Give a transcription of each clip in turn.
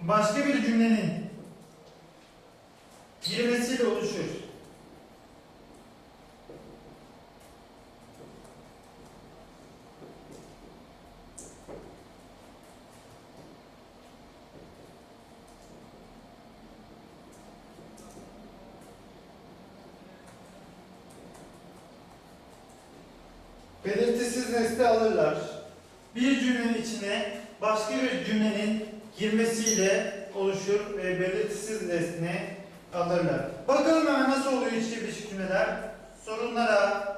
başka bir cümlenin girmesiyle oluşur. Belirtisiz nesne alırlar. Bir cümlenin içine başka bir cümlenin girmesiyle oluşur ve belirtisiz nesne alırlar. Bakalım hemen nasıl oluyor içli birleşik cümleler. Sorunlara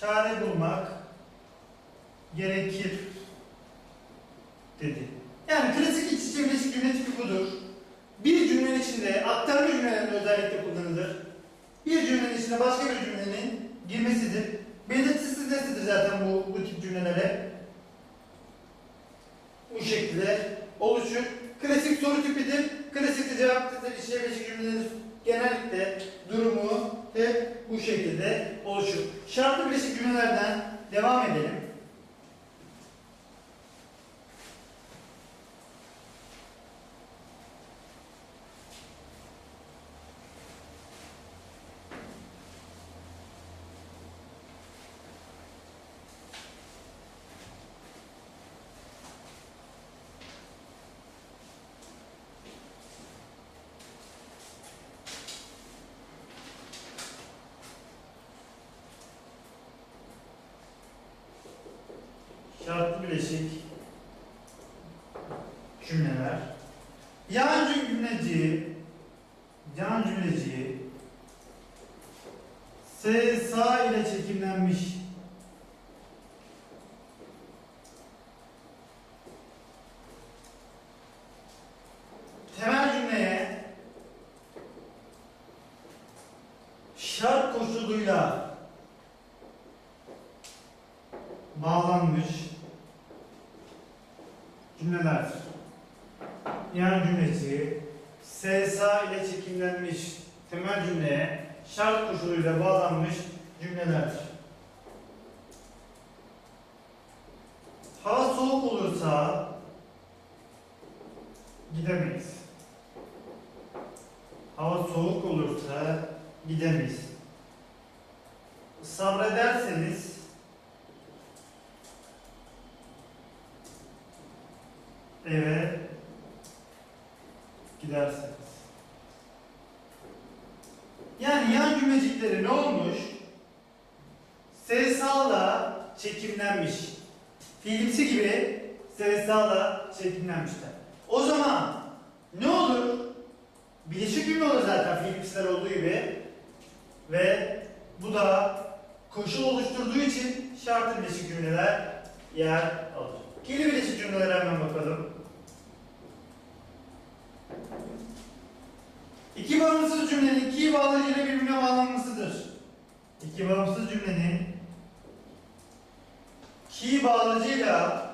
çare bulmak gerekir dedi. Yani klasik iç içe birleşik cümle tipi budur. Bir cümlenin içinde aktarma cümlelerinde özellikle kullanılır. Bir cümlenin içine başka bir cümlenin girmesidir. Belirtisiz nesnedir zaten bu, bu tip cümlelere. Bu şekilde oluşur. Klasik soru tipidir. Klasik cevaptır. İşte beşik cümlenin genellikle durumu hep bu şekilde oluşur. Şartlı bileşik cümlelerden devam edelim. Şartlı bileşik cümleler. Yan cümleci, yan cümleci S sağ ile çekimlenmiş temel cümleye şart koşuluyla bağlanmış cümleler. Yan cümleci SSA ile çekimlenmiş temel cümleye şart koşuluyla bağlanmış cümlelerdir. Hava soğuk olursa gidemeyiz. Hava soğuk olursa gidemeyiz. Sabrederseniz eve gidersiniz. Yani yan cümlecikleri ne olmuş? Sesala çekimlenmiş. Fiilimsi gibi sesala çekimlenmişler. O zaman ne olur? Bileşik cümle olur zaten fiilimsiler olduğu gibi. Ve bu da koşul oluşturduğu için şartlı bileşik cümleler yer alır. Kili bileşik cümlelere hemen bakalım. İki bağımsız cümlenin iki bağlacıyla birbirine bağlanmasıdır. İki bağımsız cümlenin ki bağlacıyla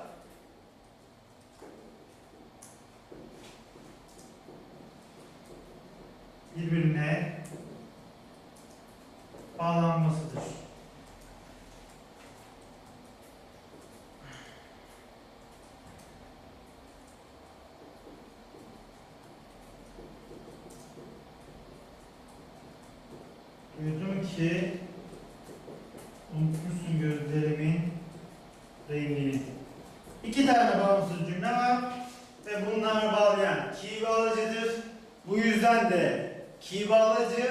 birbirine bağlanmasıdır. Duydum ki unutmuşsun gözlerimin rengini. İki tane bağımsız cümle var ve bunlar bağlayan ki bağlacıdır. Bu yüzden de ki bağlacı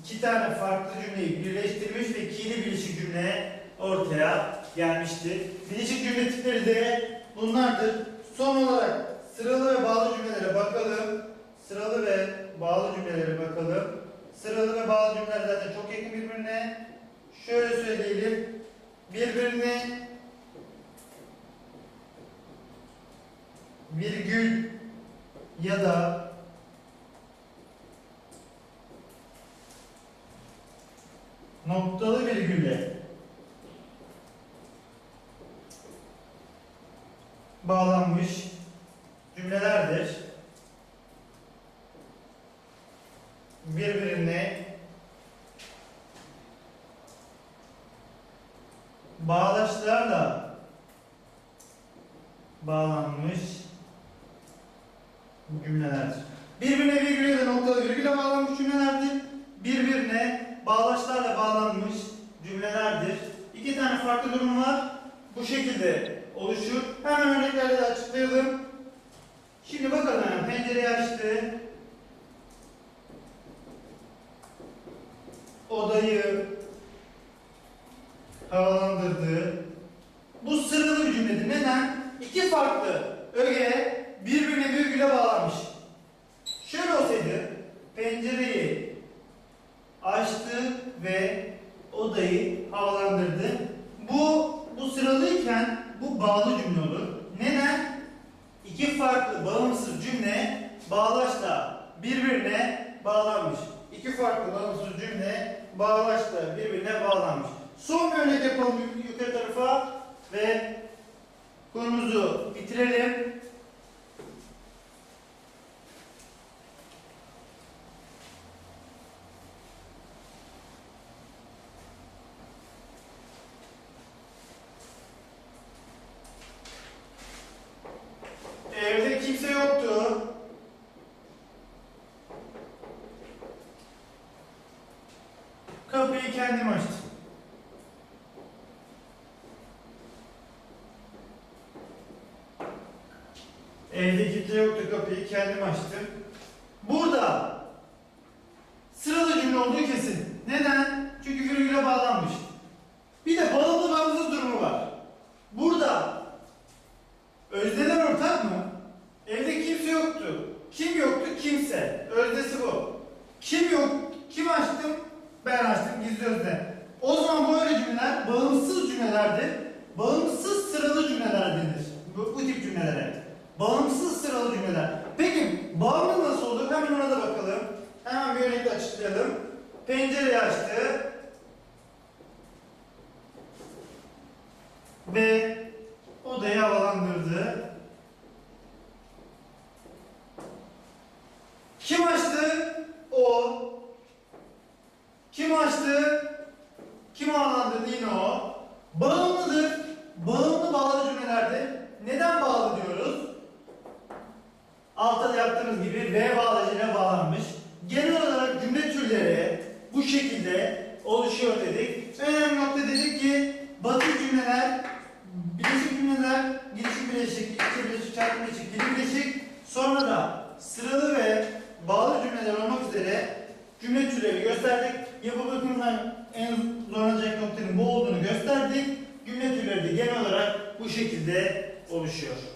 iki tane farklı cümleyi birleştirmiş ve ki'li birleşik cümle ortaya gelmiştir. Birleşik cümle tipleri de bunlardır. Son olarak sıralı ve bağlı cümlelere bakalım. Sıralı ve bağlı cümlelere bakalım. Sıralı ve bağlı cümleler zaten çok yakın birbirine. Şöyle söyleyelim. Birbirine virgül ya da noktalı virgülle bağlanmış cümlelerdir. Birbirine bağlaçlarla bağlanmış cümlelerdir. Birbirine virgül ya da noktalı virgüle bağlanmış cümlelerdir. Birbirine bağlaçlarla bağlanmış cümlelerdir. İki tane farklı durum var. Bu şekilde oluşur. Hemen örneklerle de açıklayalım. Şimdi bakalım hemen pencereyi açtı. Odayı havalandırdı. Bu sıralı bir cümledir. Neden? İki farklı öge birbirine virgüle bağlanmış. Şöyle olsaydı pencereyi açtı ve odayı havalandırdı. Bu bu sıralıyken bu bağlı cümle olur. Neden? İki farklı bağımsız cümle bağlaçla birbirine bağlanmış. İki farklı bağımsız cümle bağlaçla birbirine bağlanmış. Son bir örnek yapalım yuk- yukarı tarafa ve konumuzu bitirelim. Evde kimse yoktu. Kapıyı kendim açtım. Evde kimse yoktu kapıyı kendim açtım. Burada sıralı cümle olduğu kesin. Neden? Çünkü virgüle bağlanmış. Bir de bağımlı bağımsız durumu var. Burada özneler ortak mı? Evde kimse yoktu. Kim yoktu? Kimse. Öznesi bu. Kim yok? Kim açtım? Ben açtım. Gizli özne. O zaman böyle cümleler bağımsız cümlelerdir. Bağımsız sıralı cümleler denir. Bu, bu tip cümlelere. Bağımsız sıralı cümleler. Peki bağımlı nasıl olur? Hemen ona da bakalım. Hemen bir örnekle açıklayalım. Pencereyi açtı. Ve odayı havalandırdı. Kim açtı? O. Kim açtı? Kim havalandırdı? Yine o. Bağımlıdır. Bağımlı bağlı cümlelerdir. Neden bağlı diyoruz? Yaptığımız gibi V bağlacıyla bağlanmış. Genel olarak cümle türleri bu şekilde oluşuyor dedik. Önemli nokta dedik ki basit cümleler, bileşik cümleler, girişik bileşik, iki bileşik, çarpı bileşik, geri bileşik, sonra da sıralı ve bağlı cümleler olmak üzere cümle türleri gösterdik. Yapı bakımından en zorlanacak noktanın bu olduğunu gösterdik. Cümle türleri de genel olarak bu şekilde oluşuyor.